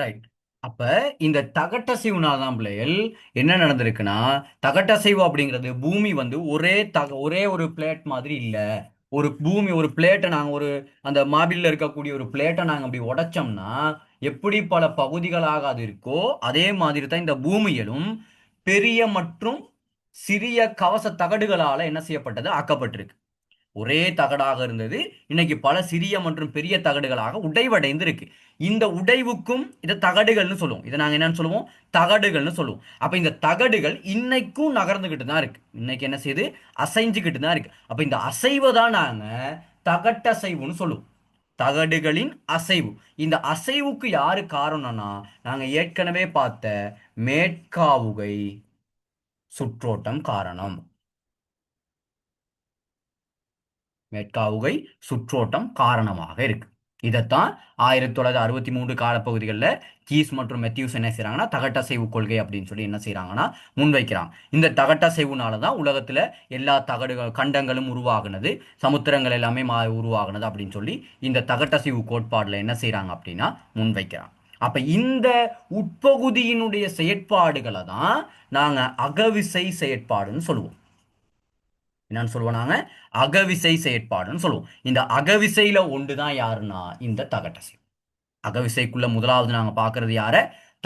Right அப்ப இந்த தகட்டசைவுனால தான் பிள்ளைகள் என்ன நடந்திருக்குன்னா தகட்டசைவு அப்படிங்கிறது பூமி வந்து ஒரே தக ஒரே ஒரு பிளேட் மாதிரி இல்லை. ஒரு பூமி ஒரு பிளேட்டை நாங்கள் ஒரு அந்த மாபிளில் இருக்கக்கூடிய ஒரு பிளேட்டை நாங்கள் அப்படி உடைச்சோம்னா எப்படி பல பகுதிகளாக அது இருக்கோ அதே மாதிரி தான் இந்த பூமியிலும் பெரிய மற்றும் சிறிய கவச தகடுகளால் என்ன செய்யப்பட்டது? ஆக்கப்பட்டிருக்கு. ஒரே தகடாக இருந்தது. இன்னைக்கு பல சிறிய மற்றும் பெரிய தகடுகளாக உடைவடைந்து இருக்கு இந்த உடைவுக்கும் இதை தகடுகள்னு சொல்லுவோம். இதை நாங்கள் என்னன்னு சொல்லுவோம்? தகடுகள்னு சொல்லுவோம். அப்போ இந்த தகடுகள் இன்னைக்கும் நகர்ந்துக்கிட்டு தான் இருக்கு. இன்னைக்கு என்ன செய்யுது? அசைஞ்சுக்கிட்டு தான் இருக்கு. அப்போ இந்த அசைவை தான் நாங்கள் தகட்டசைவுன்னு சொல்லுவோம். தகடுகளின் அசைவு. இந்த அசைவுக்கு யாரு காரணம்னா நாங்கள் ஏற்கனவே பார்த்த மேற்காவுகை சுற்றோட்டம் காரணம். மேற்காவுகை சுற்றோட்டம் காரணமாக இருக்கு. இதைத்தான் ஆயிரத்தி தொள்ளாயிரத்தி அறுபத்தி மூன்று காலப்பகுதிகளில் கீஸ் மற்றும் மெத்யூஸ் என்ன செய்கிறாங்கன்னா தகட்டசைவு கொள்கை அப்படின்னு சொல்லி என்ன செய்கிறாங்கன்னா முன்வைக்கிறாங்க. இந்த தகட்டசைவுனால தான் உலகத்தில் எல்லா தகடுகள் கண்டங்களும் உருவாகுனது சமுத்திரங்கள் எல்லாமே மா உருவாகுனது அப்படின்னு சொல்லி இந்த தகட்டசைவு கோட்பாடில் என்ன செய்கிறாங்க அப்படின்னா முன்வைக்கிறாங்க. அப்போ இந்த உட்பகுதியினுடைய செயற்பாடுகளை தான் நாங்கள் அகவிசை செயற்பாடுன்னு சொல்லுவோம். என்னன்னு சொல்லுவோம் நாங்கள் அகவிசை செயற்பாடுன்னு சொல்லுவோம். இந்த அகவிசையில ஒன்று தான் யாருன்னா? இந்த தகட்டசைவு அகவிசைக்குள்ள முதலாவது நாங்க பார்க்கறது யார?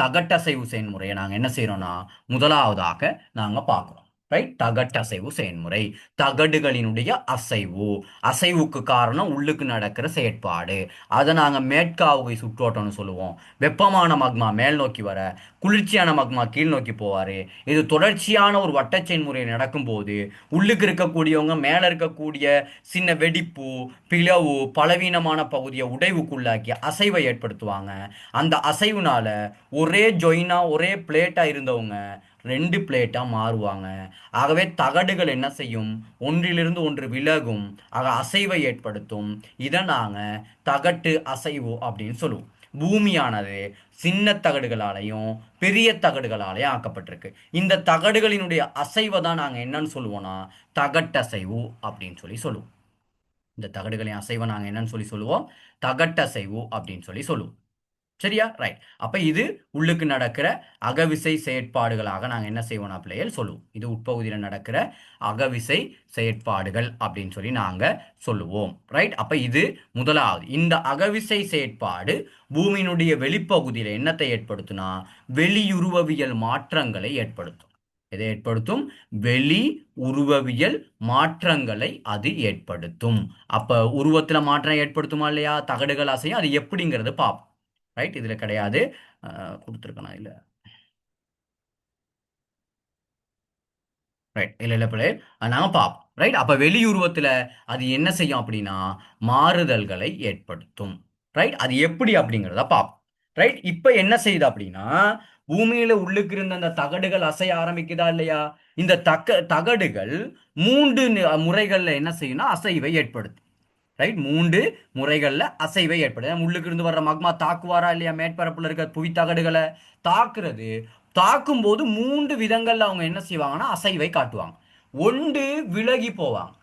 தகட்டசைவு செயல்முறையை நாங்க என்ன செய்யறோம்னா முதலாவதாக நாங்க பார்க்கிறோம். ரைட் தகட்டசைவு செயல்முறை தகடுகளினுடைய அசைவு. அசைவுக்கு காரணம் உள்ளுக்கு நடக்கிற செயற்பாடு. அதை நாங்கள் மேற்காவுகை சுற்றோட்டம்னு சொல்லுவோம். வெப்பமான மக்மா மேல் நோக்கி வர குளிர்ச்சியான மக்மா கீழ் நோக்கி போவார். இது தொடர்ச்சியான ஒரு வட்ட செயல்முறை நடக்கும்போது உள்ளுக்கு இருக்கக்கூடியவங்க மேலே இருக்கக்கூடிய சின்ன வெடிப்பு பிளவு பலவீனமான பகுதியை உடைவுக்குள்ளாக்கி அசைவை ஏற்படுத்துவாங்க. அந்த அசைவுனால ஒரே ஜொயினாக ஒரே பிளேட்டாக இருந்தவங்க ரெண்டு பிளேட்டாக மாறுவாங்க. ஆகவே தகடுகள் என்ன செய்யும்? ஒன்றிலிருந்து ஒன்று விலகும். ஆக அசைவை ஏற்படுத்தும். இதை நாங்கள் தகட்டு அசைவு அப்படின்னு சொல்லுவோம். பூமியானது சின்ன தகடுகளாலையும் பெரிய தகடுகளாலையும் ஆக்கப்பட்டிருக்கு. இந்த தகடுகளினுடைய அசைவை தான் நாங்கள் என்னன்னு சொல்லுவோம்னா தகட்டசைவு அப்படின்னு சொல்லி சொல்லுவோம். இந்த தகடுகளின் அசைவை நாங்கள் என்னன்னு சொல்லி சொல்லுவோம்? தகட்டசைவு அப்படின்னு சொல்லி சொல்லுவோம். சரியா? ரைட் அப்போ இது உள்ளுக்கு நடக்கிற அகவிசை செயற்பாடுகளாக நாங்கள் என்ன செய்வோம் பிள்ளைகள் சொல்லுவோம். இது உட்பகுதியில் நடக்கிற அகவிசை செயற்பாடுகள் அப்படின்னு சொல்லி நாங்கள் சொல்லுவோம். ரைட் அப்போ இது முதலாவது. இந்த அகவிசை செயற்பாடு பூமியினுடைய வெளிப்பகுதியில் என்னத்தை ஏற்படுத்துனா? வெளியுருவவியல் மாற்றங்களை ஏற்படுத்தும். எதை ஏற்படுத்தும்? வெளி உருவவியல் மாற்றங்களை அது ஏற்படுத்தும். அப்ப உருவத்துல மாற்றம் ஏற்படுத்துமா இல்லையா? தகடுகள் அசையும். அது எப்படிங்கிறது பார்ப்போம் ரைட்? இதில் கிடையாது. கொடுத்துருக்கணும் இல்லை. ரைட். இல்லை இல்லை பிள்ளை. நாங்கள் பார்ப்போம் ரைட்? அப்போ வெளியுருவத்தில் அது என்ன செய்யும் அப்படின்னா மாறுதல்களை ஏற்படுத்தும். ரைட்? அது எப்படி அப்படிங்கிறத பார்ப்போம் ரைட்? இப்போ என்ன செய்யுது அப்படின்னா பூமியில உள்ளுக்கு இருந்த அந்த தகடுகள் அசைய ஆரம்பிக்குதா இல்லையா? இந்த தக்க தகடுகள் மூன்று முறைகள்ல என்ன செய்யும்னா அசைவை ஏற்படுத்தும். ரைட் மூன்று முறைகளில் அசைவை ஏற்படுது. உள்ளுக்கு இருந்து வர்ற மக்மா தாக்குவாரா இல்லையா? மேற்பரப்பில் இருக்கிற புவி தகடுகளை தாக்குறது. தாக்கும் போது மூன்று விதங்களில் அவங்க என்ன செய்வாங்கன்னா அசைவை காட்டுவாங்க. ஒன்று விலகி போவாங்க.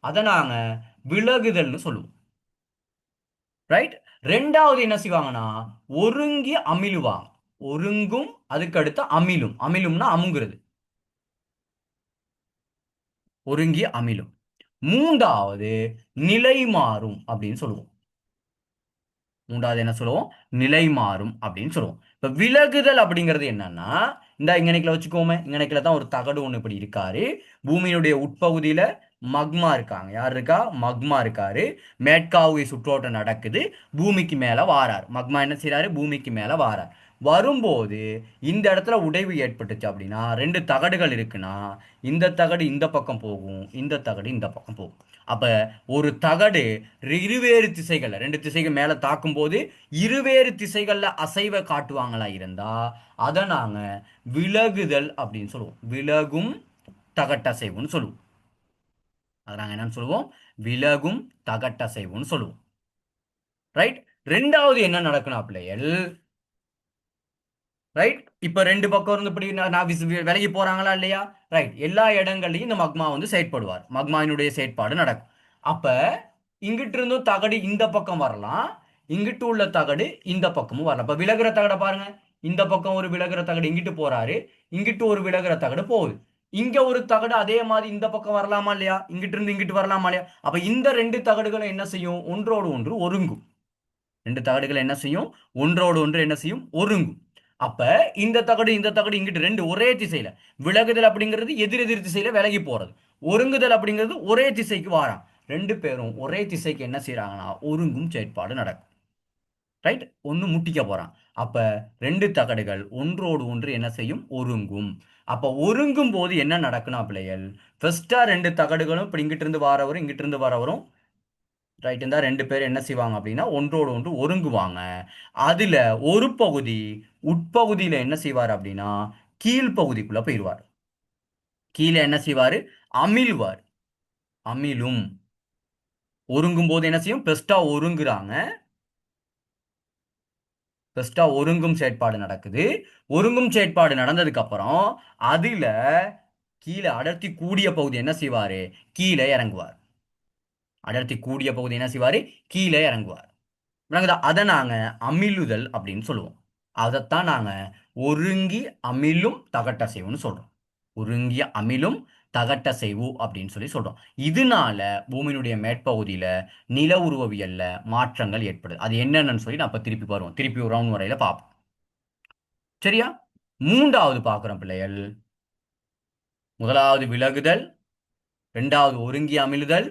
அதை நாங்கள் விலகுதல்னு சொல்லுவோம். ரைட் ரெண்டாவது என்ன செய்வாங்கன்னா ஒருங்கி அமிழுவாங்க ஒருங்கும் அதுக்கடுத்து அமிலும். அமிலும்னா அமுங்கிறது. ஒருங்கி அமிலும். மூன்றாவது நிலை மாறும் அப்படின்னு சொல்லுவோம். மூன்றாவது என்ன சொல்லுவோம்? நிலை மாறும் அப்படின்னு சொல்லுவோம். இப்ப விலகுதல் அப்படிங்கிறது என்னன்னா இந்த இங்கனைக்குல வச்சுக்கோமே இங்கனைக்குல தான் ஒரு தகடு ஒண்ணு இப்படி இருக்காரு. பூமியினுடைய உட்பகுதியில மக்மா இருக்காங்க. யார் இருக்கா? மக்மா இருக்காரு. மேட்காவுகை சுற்றோட்டம் நடக்குது. பூமிக்கு மேல வாரார். மக்மா என்ன செய்யறாரு பூமிக்கு மேல வாரார். வரும்போது இந்த இடத்துல உடைவு ஏற்பட்டுச்சு அப்படின்னா ரெண்டு தகடுகள் இருக்குன்னா இந்த தகடு இந்த பக்கம் போகும் இந்த தகடு இந்த பக்கம் போகும். அப்போ ஒரு தகடு இருவேறு திசைகளில் ரெண்டு திசைகள் மேலே தாக்கும்போது இருவேறு திசைகளில் அசைவை காட்டுவாங்களா இருந்தால் அதை நாங்கள் விலகுதல் அப்படின்னு சொல்லுவோம். விலகும் தகட்டசைவுன்னு சொல்லுவோம். அதை நாங்கள் என்னன்னு சொல்லுவோம்? விலகும் தகட்டசைவுன்னு சொல்லுவோம். ரைட் ரெண்டாவது என்ன நடக்கணும் அப்படியே ரைட் இப்போ ரெண்டு பக்கம் இருந்து இப்படி நான் விலகி போறாங்களா இல்லையா? ரைட் எல்லா இடங்கள்லையும் இந்த மக்மா வந்து செயற்படுவார். மக்மாவினுடைய செயற்பாடு நடக்கும். அப்ப இங்கிட்டு இருந்தும் தகடு இந்த பக்கம் வரலாம். இங்கிட்டு உள்ள தகடு இந்த பக்கமும் வரலாம். இப்ப விலகுற தகடை பாருங்க. இந்த பக்கம் ஒரு விலகுற தகடு இங்கிட்டு போறாரு. இங்கிட்டு ஒரு விலகுற தகடு போகுது. இங்க ஒரு தகடு அதே மாதிரி இந்த பக்கம் வரலாமா இல்லையா? இங்கிட்டு இருந்து இங்கிட்டு வரலாமா இல்லையா? அப்ப இந்த ரெண்டு தகடுகளும் என்ன செய்யும்? ஒன்றோடு ஒன்று ஒருங்கும். ரெண்டு தகடுகள் என்ன செய்யும்? ஒன்றோடு ஒன்று என்ன செய்யும்? ஒருங்கும். அப்ப இந்த தகடு இந்த தகடு இங்கிட்டு ரெண்டு ஒரே திசையில. விலகுதல் அப்படிங்கிறது எதிர் எதிர் திசையில விலகி போறது. ஒருங்குதல் அப்படிங்கிறது ஒரே திசைக்கு வாராம் ரெண்டு பேரும் ஒரே திசைக்கு என்ன செய்யறாங்கன்னா ஒருங்கும் செயற்பாடு நடக்கும். ரைட் ஒன்று முட்டிக்க போறான். அப்ப ரெண்டு தகடுகள் ஒன்றோடு ஒன்று என்ன செய்யும்? ஒருங்கும். அப்ப ஒருங்கும் போது என்ன நடக்குன்னா பிள்ளைகள்? ஃபர்ஸ்டா ரெண்டு தகடுகளும் இப்படி இங்கிட்டு இருந்து வரவரும் இங்கிட்டு இருந்து வரவரும் ரைட் இருந்தால் ரெண்டு பேர் என்ன செய்வாங்க அப்படின்னா ஒன்றோடு ஒன்று ஒருங்குவாங்க. அதில் ஒரு பகுதி உட்பகுதியில் என்ன செய்வார் அப்படின்னா கீழ்ப்பகுதிக்குள்ளே போயிடுவார் கீழே என்ன செய்வார்? அமிழ்வார். அமிழும். ஒருங்கும் போது என்ன செய்யும்? பெஸ்டா ஒருங்குறாங்க. பெஸ்டா ஒருங்கும் செயற்பாடு நடக்குது. ஒருங்கும் செயற்பாடு நடந்ததுக்கு அப்புறம் அதுல கீழே அடர்த்தி கூடிய பகுதி என்ன செய்வாரு? கீழே இறங்குவார். அடர்த்தி கூடிய பகுதி என்ன செய்வார்? கீழே இறங்குவார். விளங்குதா? அதை நாங்கள் அமிழுதல் அப்படின்னு சொல்லுவோம். அதைத்தான் நாங்கள் ஒருங்கி அமிலும் தகட்ட செய்வோம்னு சொல்கிறோம் ஒருங்கிய அமிலும் தகட்ட தகட்டசைவு அப்படின்னு சொல்லி சொல்கிறோம் இதனால பூமியினுடைய மேற்பகுதியில் நில உருவவியலில் மாற்றங்கள் ஏற்படுது. அது என்னென்னு சொல்லி நான் இப்போ திருப்பி வருவோம். திருப்பி ஒரு ரவுண்ட் வரையில பார்ப்போம். சரியா? மூன்றாவது பார்க்குறோம் பிள்ளைகள். முதலாவது விலகுதல். ரெண்டாவது ஒருங்கி அமிழுதல்.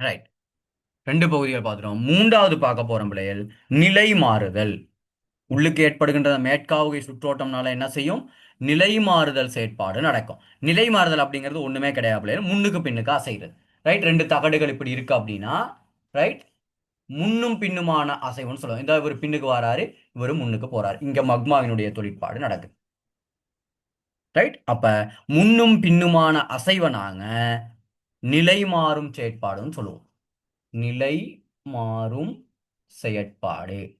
ரைட் ரெண்டு பகுதிகள் பார்த்துட்டோம். மூன்றாவது பார்க்க போறோம் பிள்ளைகள் நிலை மாறுதல். உள்ளுக்கு ஏற்படுகின்ற மேற்காவுகை சுற்றோட்டம்னால என்ன செய்யும்? நிலை மாறுதல் செயற்பாடு நடக்கும். நிலை மாறுதல் அப்படிங்கிறது ஒண்ணுமே கிடையாது பிள்ளைகள். முன்னுக்கு பின்னுக்கு அசைகிறது ரைட் ரெண்டு தகடுகள் இப்படி இருக்கு அப்படின்னா ரைட் முன்னும் பின்னுமான அசைவுன்னு சொல்லுவோம் இந்த இவர் பின்னுக்கு வராரு இவர் முன்னுக்கு போறாரு. இங்க மக்மாவினுடைய தொழிற்பாடு நடக்குது. ரைட் அப்ப முன்னும் பின்னுமான அசைவை நாங்க நிலை மாறும் செயற்பாடுன்னு சொல்லுவோம். நிலை மாறும் செயற்பாடு.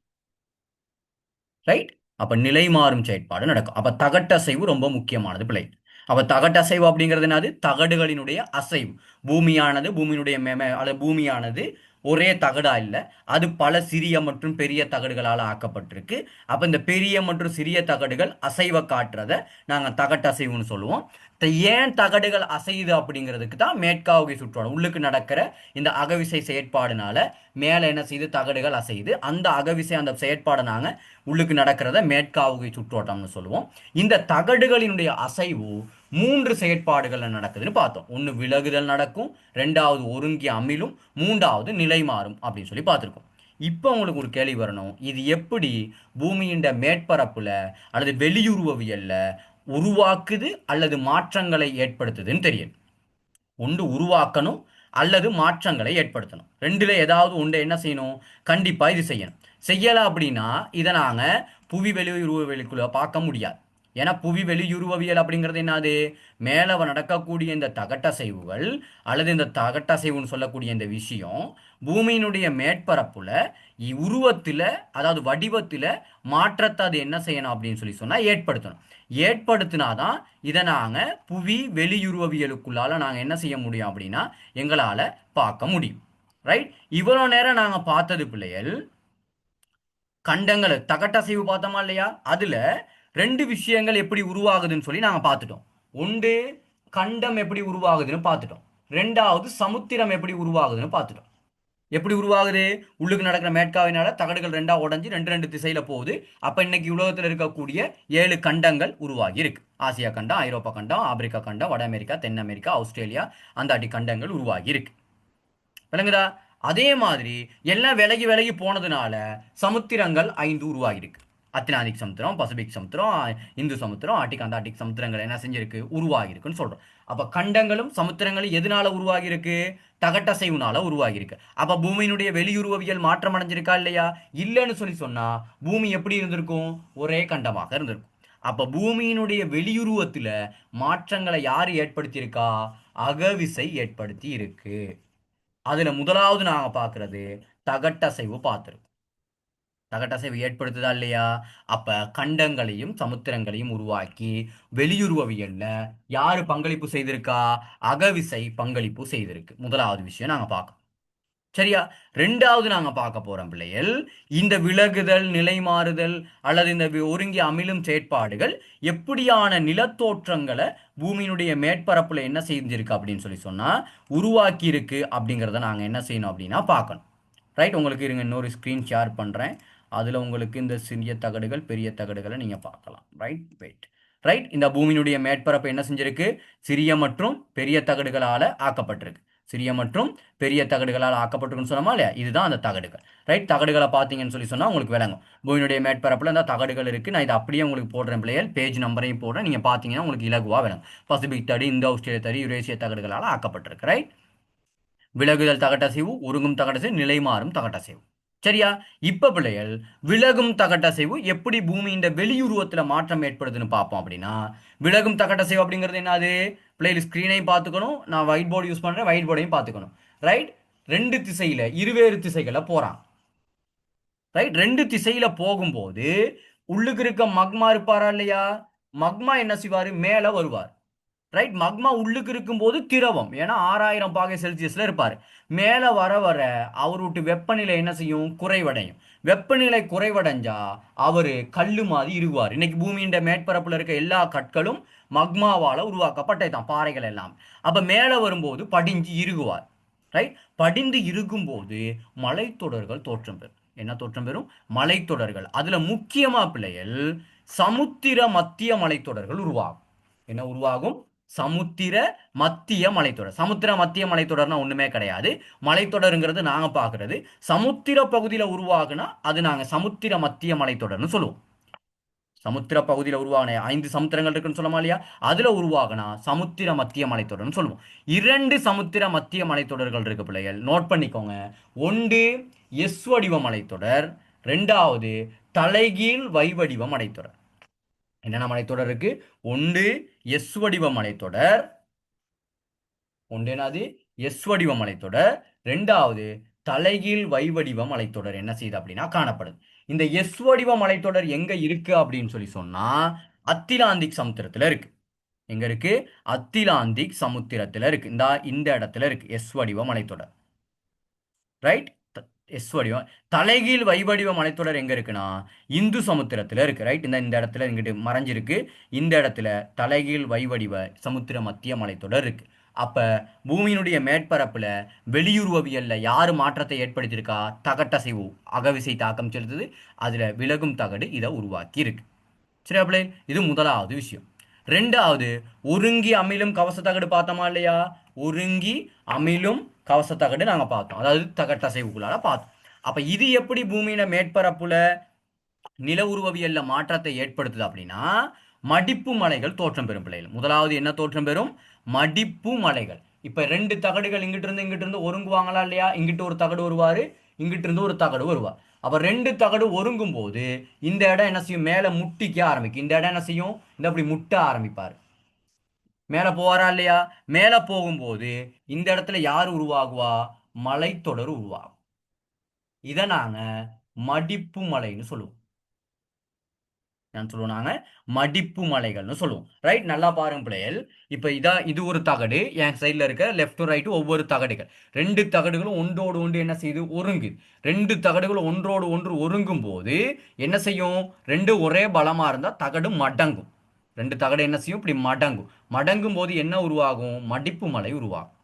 ரைட் அப்ப நிலை மாறும் செயற்பாடு நடக்கும். அப்ப தகட்டசைவு ரொம்ப முக்கியமானது பிள்ளை. அப்ப தகட்டசைவு அப்படிங்கிறது என்னது? தகடுகளினுடைய அசைவு. பூமியானது பூமியினுடைய மேம அல்லது பூமியானது ஒரே தகடா இல்லை. அது பல சிறிய மற்றும் பெரிய தகடுகளால் ஆக்கப்பட்டிருக்கு. அப்போ இந்த பெரிய மற்றும் சிறிய தகடுகள் அசைவை காட்டுறத நாங்க தகட்டசைவுன்னு சொல்லுவோம். த- ஏன் தகடுகள் அசையுது அப்படிங்கிறதுக்கு தான் மேற்காவுகை சுற்றோட்டம் உள்ளுக்கு நடக்கிற இந்த அகவிசை செயற்பாடுனால மேலே என்ன செய்யுது தகடுகள் அசையுது. அந்த அகவிசை அந்த செயற்பாடை நாங்கள் உள்ளுக்கு நடக்கிறத மேற்காவுகை சுற்றோட்டம்னு சொல்லுவோம். இந்த தகடுகளினுடைய அசைவு மூன்று செயற்பாடுகள் நடக்குதுன்னு பார்த்தோம். ஒன்று விலகுதல் நடக்கும் ரெண்டாவது ஒருங்கி அமிலும் மூன்றாவது நிலை மாறும் அப்படின்னு சொல்லி பார்த்துருக்கோம். இப்போ உங்களுக்கு ஒரு கேள்வி வரணும். இது எப்படி பூமியின் மேற்பரப்பில் அல்லது வெளியுருவவியலில் உருவாக்குது அல்லது மாற்றங்களை ஏற்படுத்துதுன்னு தெரியும் ஒன்று உருவாக்கணும் அல்லது மாற்றங்களை ஏற்படுத்தணும். ரெண்டில் ஏதாவது ஒன்று என்ன செய்யணும்? கண்டிப்பாக இது செய்யணும். செய்யலை அப்படின்னா இதை நாங்கள் புவி வெளியுருவவியலுக்குள்ள பார்க்க முடியாது. ஏன்னா புவி வெளியுருவவியல் அப்படிங்கிறது என்னது? மேலே நடக்கக்கூடிய இந்த தகட்டசைவுகள் அல்லது இந்த தகட்டசைவுன்னு சொல்லக்கூடிய இந்த விஷயம் பூமியினுடைய மேற்பரப்புல இ- அதாவது வடிவத்தில் மாற்றத்தை அது என்ன செய்யணும் அப்படின்னு சொல்லி சொன்னால் ஏற்படுத்தணும். ஏற்படுத்தினாதான் இதை நாங்கள் புவி வெளியுருவவியலுக்குள்ளால் நாங்கள் என்ன செய்ய முடியும் அப்படின்னா எங்களால் பார்க்க முடியும். ரைட் இவ்வளோ நேரம் நாங்கள் பார்த்தது பிள்ளைகள் கண்டங்கள் தகட்டசைவு பார்த்தோமா இல்லையா? அதில் ரெண்டு விஷயங்கள் எப்படி உருவாகுதுன்னு சொல்லி நாங்கள் பார்த்துட்டோம். ஒன்று கண்டம் எப்படி உருவாகுதுன்னு பார்த்துட்டோம். ரெண்டாவது சமுத்திரம் எப்படி உருவாகுதுன்னு பார்த்துட்டோம். எப்படி உருவாகுது? உள்ளுக்கு நடக்கிற மேற்காவினால தகடுகள் ரெண்டா உடஞ்சி ரெண்டு ரெண்டு திசையில போகுது. அப்ப இன்னைக்கு உலகத்தில் இருக்கக்கூடிய ஏழு கண்டங்கள் உருவாகி இருக்கு. ஆசியா கண்டம் ஐரோப்பா கண்டம் ஆப்பிரிக்கா கண்டம் வட அமெரிக்கா தென் அமெரிக்கா ஆஸ்திரேலியா அந்தாட்டி கண்டங்கள் உருவாகி இருக்கு. விளங்குதா? அதே மாதிரி எல்லாம் விலகி விலகி போனதுனால சமுத்திரங்கள் ஐந்து உருவாகியிருக்கு அத்தினாதிக் அத்லாந்திக் சமுத்திரம் பசிபிக் சமுத்திரம் இந்து சமுத்திரம் ஆர்டிக் அந்தாட்டிக் சமுத்திரங்கள் என்ன செஞ்சிருக்கு? உருவாகி இருக்குன்னு சொல்றோம். அப்ப கண்டங்களும் சமுத்திரங்களும் எதனால உருவாகி இருக்கு தகட்டசைவுனால உருவாகி இருக்கு அப்ப பூமியினுடைய வெளியுருவவியல் மாற்றம் அடைஞ்சிருக்கா இல்லையா? இல்லைன்னு சொல்லி சொன்னா பூமி எப்படி இருந்திருக்கும்? ஒரே கண்டமாக இருந்திருக்கும். அப்ப பூமியினுடைய வெளியுருவத்துல மாற்றங்களை யார் ஏற்படுத்தியிருக்கா? அகவிசை ஏற்படுத்தி இருக்கு அதுல முதலாவது நாங்க பாக்குறது தகட்டசைவு பார்த்திருக்கோம் தகட்டசைவு ஏற்படுத்துதா இல்லையா? அப்ப கண்டங்களையும் சமுத்திரங்களையும் உருவாக்கி வெளியுருவவியல்ல யாரு பங்களிப்பு செய்திருக்கா? அகவிசை பங்களிப்பு செய்திருக்கு. முதலாவது விஷயம் நாங்க பார்க்கணும் சரியா? ரெண்டாவது நாங்க பார்க்க போறோம் பிள்ளைகள் இந்த விலகுதல் நிலை மாறுதல் அல்லது இந்த வி- ஒருங்கி அமிழும் செயற்பாடுகள் எப்படியான நிலத்தோற்றங்களை பூமியினுடைய மேற்பரப்புல என்ன செஞ்சிருக்கு அப்படின்னு சொல்லி சொன்னா உருவாக்கி இருக்கு அப்படிங்கிறத நாங்க என்ன செய்யணும் அப்படின்னா பார்க்கணும் ரைட் உங்களுக்கு இருங்க இன்னொரு ஸ்க்ரீன் ஷேர் பண்ணுறேன் அதில் உங்களுக்கு இந்த சிறிய தகடுகள் பெரிய தகடுகளை நீங்கள் பார்க்கலாம். ரைட் வெயிட் ரைட் இந்த பூமியினுடைய மேற்பரப்பு என்ன செஞ்சிருக்கு? சிறிய மற்றும் பெரிய தகடுகளால் ஆக்கப்பட்டிருக்கு. சிறிய மற்றும் பெரிய தகடுகளால் ஆக்கப்பட்டிருக்குன்னு சொன்னோமா இல்லையா? இதுதான் அந்த தகடுகள். ரைட் தகடுகளை பார்த்தீங்கன்னு சொல்லி சொன்னால் உங்களுக்கு விளங்கும். பூமியினுடைய மேற்பரப்பில் அந்த தகடுகள் இருக்குது நான் இதை அப்படியே உங்களுக்கு போடுறேன் பிள்ளைகள். பேஜ் நம்பரையும் போடுறேன். நீங்கள் பார்த்தீங்கன்னா உங்களுக்கு இலகுவாக விளங்கும். பசிபிக் தடி இந்த ஆஸ்திரேலிய தடி யுரேசிய தகடுகளால் ஆக்கப்பட்டிருக்கு. ரைட் விலகுதல் தகட்டசைவு உருங்கும் தகட்டசைவு நிலை மாறும் தகட்டசைவு. சரியா? இப்ப பிள்ளைகள் விலகும் தகட்டசைவு எப்படி பூமியின் வெளியுருவத்துல மாற்றம் ஏற்படுதுன்னு பார்ப்போம் அப்படின்னா விலகும் தகட்டசைவு அப்படிங்கிறது என்னது? பிள்ளைகள் ஸ்க்ரீனையும் பார்த்துக்கணும். நான் ஒயிட் போர்டு யூஸ் பண்றேன் ஒயிட் போர்டையும் பார்த்துக்கணும். ரைட் ரெண்டு திசையில இருவேறு திசைகளை போறான். ரைட் ரெண்டு திசையில போகும்போது உள்ளுக்கு இருக்க மக்மா இருப்பாரா இல்லையா? மக்மா என்ன செய்வாரு? மேல வருவார். ரைட் மக்மா உள்ளுக்கு இருக்கும்போது திரவம். ஏன்னா ஆறாயிரம் பாகை செல்சியஸ்ல இருப்பார். மேலே வர வர அவர் விட்டு வெப்பநிலை என்ன செய்யும்? குறைவடையும். வெப்பநிலை குறைவடைஞ்சா அவர் கல் மாதிரி இருவார் இன்னைக்கு பூமியின் மேற்பரப்பில் இருக்க எல்லா கற்களும் மக்மாவால் உருவாக்கப்பட்டது தான் பாறைகள் எல்லாம். அப்போ மேலே வரும்போது படிஞ்சு இருகுவார் ரைட் படிந்து இருக்கும்போது மலைத்தொடர்கள் தோற்றம் பெறும். என்ன தோற்றம் பெறும்? மலைத்தொடர்கள். அதில் முக்கியமாக பிள்ளைகள் சமுத்திர மத்திய மலைத்தொடர்கள் உருவாகும். என்ன உருவாகும்? சமுத்திர மத்திய மலைத்தொடர். சமுத்திர மத்திய மலைத்தொடர்னா ஒண்ணுமே கிடையாது. மலைத்தொடருங்கிறது நாங்க பார்க்குறது. சமுத்திர பகுதியில உருவாகுனா அது நாங்க சமுத்திர மத்திய மலைத்தொடர்னு சொல்லுவோம். சமுத்திர பகுதியில் உருவாகின ஐந்து சமுத்திரங்கள் இருக்குன்னு சொல்லமா இல்லையா? அதுல உருவாகினா சமுத்திர மத்திய மலைத்தொடர்னு சொல்லுவோம். இரண்டு சமுத்திர மத்திய மலைத்தொடர்கள் இருக்கு பிள்ளைகள். நோட் பண்ணிக்கோங்க. ஒன்று எஸ் வடிவ மலைத்தொடர். ரெண்டாவது தலைகீழ் வைவடிவ மலைத்தொடர். என்னென்ன மலைத்தொடர் இருக்கு? ஒன்று எஸ் வடிவ மலைத்தொடர் ஒன்று என்னது? எஸ் வடிவ மலைத்தொடர் ரெண்டாவது தலைகீழ் வைவடிவ மலைத்தொடர் என்ன செய்யுது அப்படின்னா காணப்படுது. இந்த எஸ் வடிவ மலைத்தொடர் எங்க இருக்கு அப்படின்னு சொல்லி சொன்னா அத்திலாந்திக் சமுத்திரத்துல இருக்கு. எங்க இருக்கு? அத்திலாந்திக் சமுத்திரத்துல இருக்கு. இந்த இந்த இடத்துல இருக்கு. எஸ் வடிவ மலைத்தொடர் ரைட் எஸ் வடிவம் தலைகீழ் வைவடிவ மலைத்தொடர் எங்கே இருக்குன்னா இந்து சமுத்திரத்தில் இருக்குது ரைட் இந்த இந்த இடத்துல இங்கிட்டு மறைஞ்சிருக்கு. இந்த இடத்துல தலைகீழ் வைவடிவ சமுத்திர மத்திய மலைத்தொடர் இருக்குது அப்போ பூமியினுடைய மேற்பரப்பில் வெளியுருவவியலில் யார் மாற்றத்தை ஏற்படுத்தியிருக்கா? தகட்டசைவு அகவிசை தாக்கம் செலுத்துது. அதில் விலகும் தகடு இதை உருவாக்கி இருக்கு. சரி இது முதலாவது விஷயம். ரெண்டாவது ஒருங்கி அமிலும் கவச தகடு பார்த்தோமா இல்லையா? ஒருங்கி அமிலும் கவசத்தகடு நாங்கள் பார்த்தோம். அதாவது தகட்டசைவுக்குள்ளால பார்த்தோம். அப்போ இது எப்படி பூமியில மேற்பரப்புல நில உருவவியல்ல மாற்றத்தை ஏற்படுத்துது அப்படின்னா மடிப்பு மலைகள் தோற்றம் பெறும் பிள்ளைகள். முதலாவது என்ன தோற்றம் பெறும்? மடிப்பு மலைகள். இப்ப ரெண்டு தகடுகள் இங்கிட்டு இருந்து இங்கிட்டு இருந்து ஒருங்குவாங்களா இல்லையா? இங்கிட்டு ஒரு தகடு வருவாரு இங்கிட்டு இருந்து ஒரு தகடு வருவார். அப்ப ரெண்டு தகடு ஒருங்கும் போது இந்த இடம் என்ன செய்யும்? மேல முட்டிக்க ஆரம்பிக்கும். இந்த இடம் என்ன செய்யும்? இந்த அப்படி முட்ட ஆரம்பிப்பாரு. மேலே போவாரா இல்லையா? மேலே போகும்போது இந்த இடத்துல யார் உருவாகுவா? மலைத்தொடர் உருவாகும். இதை நாங்கள் மடிப்பு மலைன்னு சொல்லுவோம். நான் சொல்லுவோம் நாங்க? மடிப்பு மலைகள்னு சொல்லுவோம். ரைட் நல்லா பாருங்க பிள்ளைகள். இப்ப இதான் இது ஒரு தகடு. என் சைடில் இருக்க லெஃப்ட் ரைட்டு ஒவ்வொரு தகடுகள். ரெண்டு தகடுகளும் ஒன்றோடு ஒன்று என்ன செய்யுது ஒருங்குது ரெண்டு தகடுகளும் ஒன்றோடு ஒன்று ஒருங்கும் போது என்ன செய்யும்? ரெண்டு ஒரே பலமா இருந்தா தகடு மடங்கும். ரெண்டு தகடு என்ன செய்யும்? இப்படி மடங்கும். மடங்கும் போது என்ன உருவாகும்? மடிப்பு மலை உருவாகும்.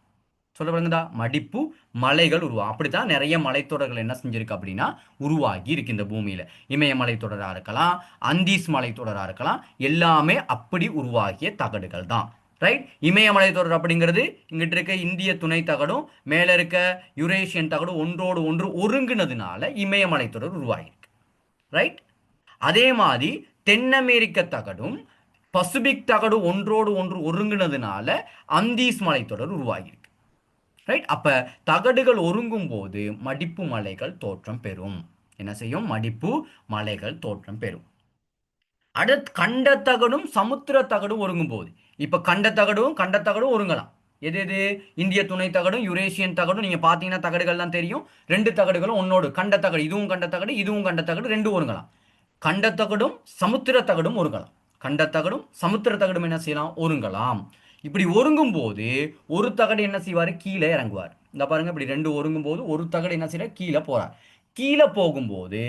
சொல்ல பாருங்கதா மடிப்பு மலைகள் உருவாகும். அப்படித்தான் நிறைய மலைத்தொடர்கள் என்ன செஞ்சிருக்கு அப்படின்னா உருவாகி இருக்கு இந்த பூமியில. இமயமலை தொடராக இருக்கலாம் அந்தீஸ் மலைத்தொடரா இருக்கலாம் எல்லாமே அப்படி உருவாகிய தகடுகள் தான். ரைட் இமயமலை தொடர் அப்படிங்கிறது இங்கிட்டு இருக்க இந்திய துணை தகடும் மேல இருக்க யுரேஷியன் தகடும் ஒன்றோடு ஒன்று ஒருங்கினதுனால இமயமலை தொடர் உருவாகிருக்கு ரைட் அதே மாதிரி தென் அமெரிக்க தகடும் பசிபிக் தகடு ஒன்றோடு ஒன்று ஒருங்கினதுனால அந்தீஸ் மலைத்தொடர் உருவாகியிருக்கு. ரைட் அப்ப தகடுகள் ஒருங்கும் போது மடிப்பு மலைகள் தோற்றம் பெறும். என்ன செய்யும்? மடிப்பு மலைகள் தோற்றம் பெறும். அடுத்து கண்ட தகடும் சமுத்திர தகடும் ஒருங்கும் போது இப்ப கண்ட தகடும் கண்ட தகடும் ஒருங்கலாம். எது எது? இந்திய துணை தகடும் யுரேஷியன் தகடும். நீங்க பாத்தீங்கன்னா தகடுகள்லாம் தெரியும். ரெண்டு தகடுகளும் ஒன்னோடு. கண்ட தகடு இதுவும் கண்ட தகடு இதுவும் கண்ட தகடு ரெண்டு ஒருங்கலாம். கண்ட தகடும் சமுத்திர தகடும் ஒருங்கலாம். கண்ட தகடும் சமுத்திர தகடும் என்ன செய்யலாம்? ஒருங்கலாம். இப்படி ஒருங்கும் போது ஒரு தகடு என்ன செய்வார்? கீழே இறங்குவார். இந்த பாருங்க இப்படி ரெண்டு ஒருங்கும் போது ஒரு தகடு என்ன செய்யற கீழே போறார். கீழே போகும்போது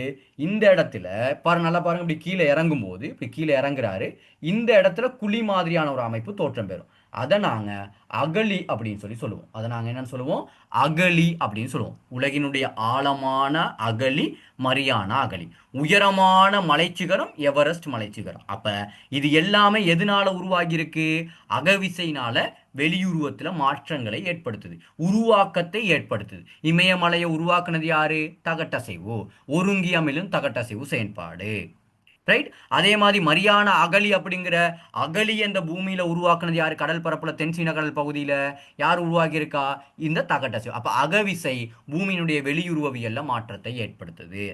இந்த இடத்துல பாருங்க நல்லா பாருங்க இப்படி கீழே இறங்கும் போது இப்படி கீழே இறங்குறாரு. இந்த இடத்துல குழி மாதிரியான ஒரு அமைப்பு தோற்றம் பெறும். அதை நாங்கள் அகலி அப்படின்னு சொல்லி சொல்லுவோம். அதை நாங்கள் என்னன்னு சொல்லுவோம்? அகலி அப்படின்னு சொல்லுவோம். உலகினுடைய ஆழமான அகலி மரியானா அகழி உயரமான மலைச்சிகரம் எவரெஸ்ட் மலைச்சிகரம். அப்போ இது எல்லாமே எதனால உருவாகியிருக்கு? அகவிசைனால வெளியுருவத்தில் மாற்றங்களை ஏற்படுத்துது. உருவாக்கத்தை ஏற்படுத்துது. இமயமலையை உருவாக்குனது யாரு? தகட்டசைவு. ஒருங்கி அமிலும் தகட்டசைவு செயல்பாடு ரைட் அதே மாதிரி மரியான அகழி அப்படிங்கிற அகலி அந்த பூமியில உருவாக்குனது யாரு? கடல் பரப்புல தென்சீன கடல் பகுதியில யார் உருவாக்கியிருக்கா இந்த தகட்டசைவு அப்ப அகவிசை பூமியினுடைய வெளியுருவவியல்ல மாற்றத்தை ஏற்படுத்துது.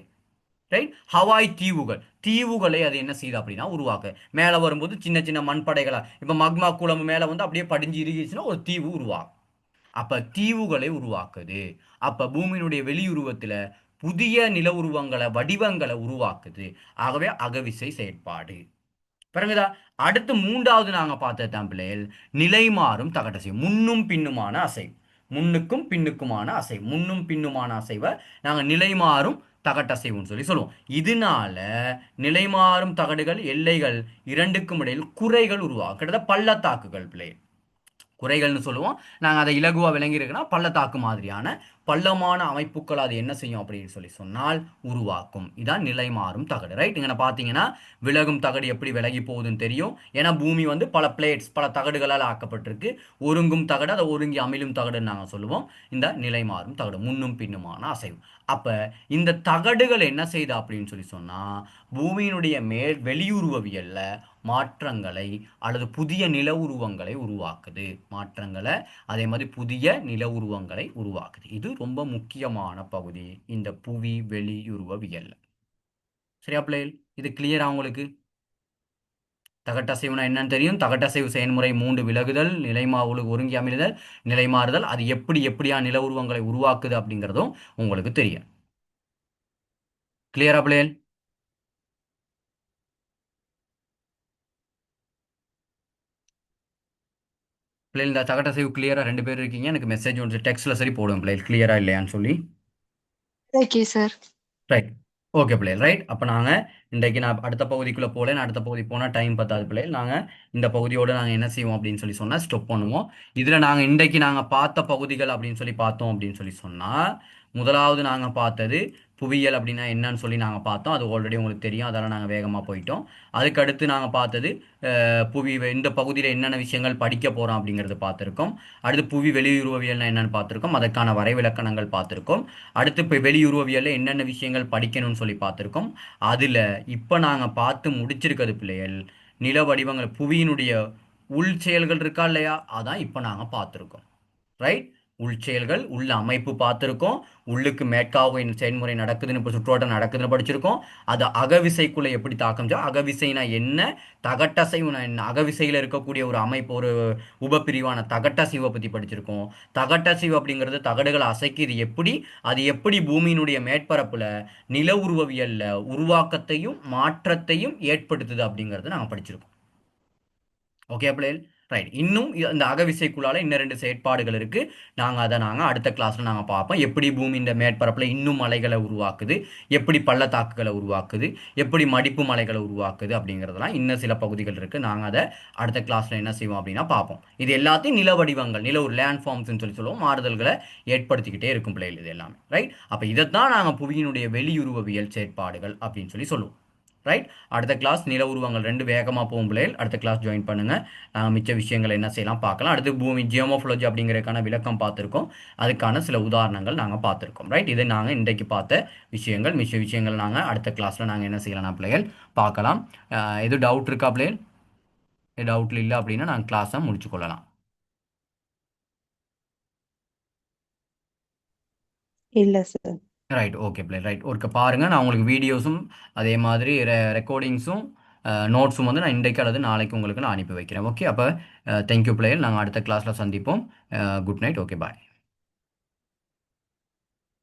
ரைட் ஹவாய் தீவுகள். தீவுகளை அது என்ன செய்யுது அப்படின்னா உருவாக்கு. மேலே வரும்போது சின்ன சின்ன மண்படைகளா இப்போ மக்மா குளம் மேலே வந்து அப்படியே படிஞ்சு இருந்துச்சுன்னா ஒரு தீவு உருவாகும். அப்ப தீவுகளை உருவாக்குது. அப்ப பூமியினுடைய வெளியுருவத்துல புதிய நில உருவங்களை வடிவங்களை உருவாக்குது. ஆகவே அகவிசை செயற்பாடு. பிறகுதா அடுத்து மூன்றாவது நாங்கள் பார்த்தது தான் பிள்ளைகள் நிலை மாறும் தகட்டசை முன்னும் பின்னுமான அசைவு முன்னுக்கும் பின்னுக்குமான அசைவு முன்னும் பின்னுமான அசைவை நாங்கள் நிலை மாறும் தகட்டசைவுன்னு சொல்லி சொல்லுவோம். இதனால நிலைமாறும் தகடுகள் எல்லைகள் இரண்டுக்கும் இடையில் குறைகள் உருவாகும். கிட்டத்தட்ட பள்ளத்தாக்குகள் பிள்ளை. குறைகள்னு சொல்லுவோம். நாங்கள் அதை இலகுவாக விளங்கியிருக்கோன்னா பள்ளத்தாக்கு மாதிரியான பள்ளமான அமைப்புகள் அது என்ன செய்யும் அப்படின்னு சொல்லி சொன்னால் உருவாக்கும். இதான் நிலை மாறும் தகடு. ரைட் இங்கே பார்த்தீங்கன்னா விலகும் தகடு எப்படி விலகி போகுதுன்னு தெரியும். ஏன்னா பூமி வந்து பல பிளேட்ஸ் பல தகடுகளால் ஆக்கப்பட்டிருக்கு. ஒருங்கும் தகடு அதை ஒருங்கி அமிழும் தகடுன்னு நாங்கள் சொல்லுவோம். இந்த நிலை மாறும் தகடு. முன்னும் பின்னுமான அசைவு. அப்போ இந்த தகடுகள் என்ன செய்யுது அப்படின்னு சொல்லி சொன்னால் பூமியினுடைய மேல் வெளியுருவவியலில் மாற்றங்களை அல்லது புதிய நில உருவங்களை உருவாக்குது. மாற்றங்களை அதே மாதிரி புதிய நில உருவங்களை உருவாக்குது. இது ரொம்ப முக்கியமான பகுதி. இந்த புவி வெளியுருவவியல் சரியா பிள்ளைகள்? இது கிளியரா உங்களுக்கு? தகட்டசைவுனா என்னன்னு தெரியும். தகட்டசைவு செயல்முறை மூன்று விலகுதல் நிலைமா ஒழு ஒருங்கி அமைதல் நிலைமாறுதல் அது எப்படி எப்படியா நில உருவங்களை உருவாக்குது அப்படிங்கிறதும் உங்களுக்கு தெரியும். கிளியரா பிள்ளைகள்? பிள்ளைகள் இந்த தகட்டசைவு கிளியரா ரெண்டு பேர் இருக்கீங்க. எனக்கு மெசேஜ் ஒன்று டெக்ஸ்ட்ல சரி போடுவேன் பிள்ளைகள் கிளியரா இல்லையான்னு சொல்லி. ஓகே சார் ரைட் ஓகே பிள்ளைகள் ரைட் அப்போ நாங்கள் இன்றைக்கு நான் அடுத்த பகுதிக்குள்ளே போகல நான் அடுத்த பகுதி போனால் டைம் பத்தாது பிள்ளைகள் நாங்கள் இந்த பகுதியோடு நாங்கள் என்ன செய்வோம் அப்படின்னு சொல்லி சொன்னால் ஸ்டாப் பண்ணுவோம். இதில் நாங்கள் இன்றைக்கு நாங்கள் பார்த்த பகுதிகள் அப்படின்னு சொல்லி பார்த்தோம் அப்படின்னு சொல்லி சொன்னால் முதலாவது நாங்கள் பார்த்தது புவியியல் அப்படின்னா என்னன்னு சொல்லி நாங்கள் பார்த்தோம். அது ஆல்ரெடி உங்களுக்கு தெரியும். அதெல்லாம் நாங்கள் வேகமாக போயிட்டோம். அதுக்கடுத்து நாங்கள் பார்த்தது புவி இந்த பகுதியில் என்னென்ன விஷயங்கள் படிக்க போகிறோம் அப்படிங்கிறது பார்த்துருக்கோம். அடுத்து புவி வெளியுருவவியல்னா என்னென்னு பார்த்துருக்கோம். அதற்கான வரைவிலக்கணங்கள் பார்த்துருக்கோம். அடுத்து இப்போ வெளியுருவவியலில் என்னென்ன விஷயங்கள் படிக்கணும்னு சொல்லி பார்த்துருக்கோம். அதில் இப்போ நாங்கள் பார்த்து முடிச்சிருக்கிறது பிள்ளைகள் நில வடிவங்கள் புவியினுடைய உள் செயல்கள் இருக்கா இல்லையா? அதான் இப்போ நாங்கள் பார்த்துருக்கோம். ரைட் உள் செயல்கள் உள்ள அமைப்பு பார்த்துருக்கோம். உள்ளுக்கு மேற்காக செயல்முறை நடக்குதுன்னு இப்போ சுற்றோட்டம் நடக்குதுன்னு படிச்சிருக்கோம். அது அகவிசைக்குள்ளே எப்படி தாக்கம் செய்யும் அகவிசைனா என்ன? தகட்டசைவுனா என்ன? அகவிசையில் இருக்கக்கூடிய ஒரு அமைப்பு ஒரு உபப்பிரிவான தகட்டசைவை பற்றி படிச்சிருக்கோம். தகட்டசைவு அப்படிங்கிறது தகடுகளை அசைக்குது எப்படி? அது எப்படி பூமியினுடைய மேற்பரப்பில் நில உருவவியலில் உருவாக்கத்தையும் மாற்றத்தையும் ஏற்படுத்துது அப்படிங்கிறத நாங்கள் படிச்சிருக்கோம். ஓகே பிள்ளைகள்? ரைட் இன்னும் இந்த அகவிசைக்குள்ளால இன்னும் ரெண்டு செயற்பாடுகள் இருக்கு. நாங்கள் அதை நாங்கள் அடுத்த கிளாஸ்ல நாங்கள் பார்ப்போம். எப்படி பூமி இந்த மேற்பரப்பில் இன்னும் மலைகளை உருவாக்குது? எப்படி பள்ளத்தாக்குகளை உருவாக்குது? எப்படி மடிப்பு மலைகளை உருவாக்குது? அப்படிங்கிறதெல்லாம் இன்னும் சில பகுதிகள் இருக்கு. நாங்கள் அதை அடுத்த கிளாஸ்ல என்ன செய்வோம் அப்படின்னா பார்ப்போம். இது எல்லாத்தையும் நில வடிவங்கள் நில ஒரு லேண்ட் ஃபார்ம்ஸ்னு சொல்லி சொல்லுவோம். மாறுதல்களை ஏற்படுத்திக்கிட்டே இருக்கும் பிள்ளைகள் இது எல்லாமே. ரைட் அப்போ இதைத்தான் நாங்கள் புவியினுடைய வெளியுருவவியல் செயற்பாடுகள் அப்படின்னு சொல்லி சொல்லுவோம். ரைட் அடுத்த கிளாஸ் நில உருவங்கள் ரெண்டு வேகமாக போகும் பிள்ளைகள் அடுத்த கிளாஸ் ஜாயின் பண்ணுங்கள் நாங்கள் மிச்ச விஷயங்கள் என்ன செய்யலாம் பார்க்கலாம். அடுத்து பூமி ஜியோமோஃபுலஜி அப்படிங்கிறதுக்கான விளக்கம் பார்த்துருக்கோம். அதுக்கான சில உதாரணங்கள் நாங்கள் பார்த்துருக்கோம். ரைட் இது நாங்கள் இன்றைக்கு பார்த்த விஷயங்கள் மிச்ச விஷயங்கள் நாங்கள் அடுத்த கிளாஸில் நாங்கள் என்ன செய்யலாம் பிள்ளைகள்? பார்க்கலாம். எது டவுட் இருக்கா பிள்ளைகள்? டவுட் இல்லை அப்படின்னா நாங்கள் கிளாஸை முடிச்சு கொள்ளலாம். இல்லை சார் ரைட் ஓகே பிள்ளை ரைட் ஒருக்க பாருங்கள் நான் உங்களுக்கு வீடியோஸும் அதே மாதிரி ரெ ரெக்கார்டிங்ஸும் நோட்ஸும் வந்து நான் இன்றைக்கு அல்லது நாளைக்கு உங்களுக்கு நான் அனுப்பி வைக்கிறேன். ஓகே அப்போ தேங்க்யூ பிள்ளைகள் நாங்கள் அடுத்த கிளாஸில் சந்திப்போம். Good night okay bye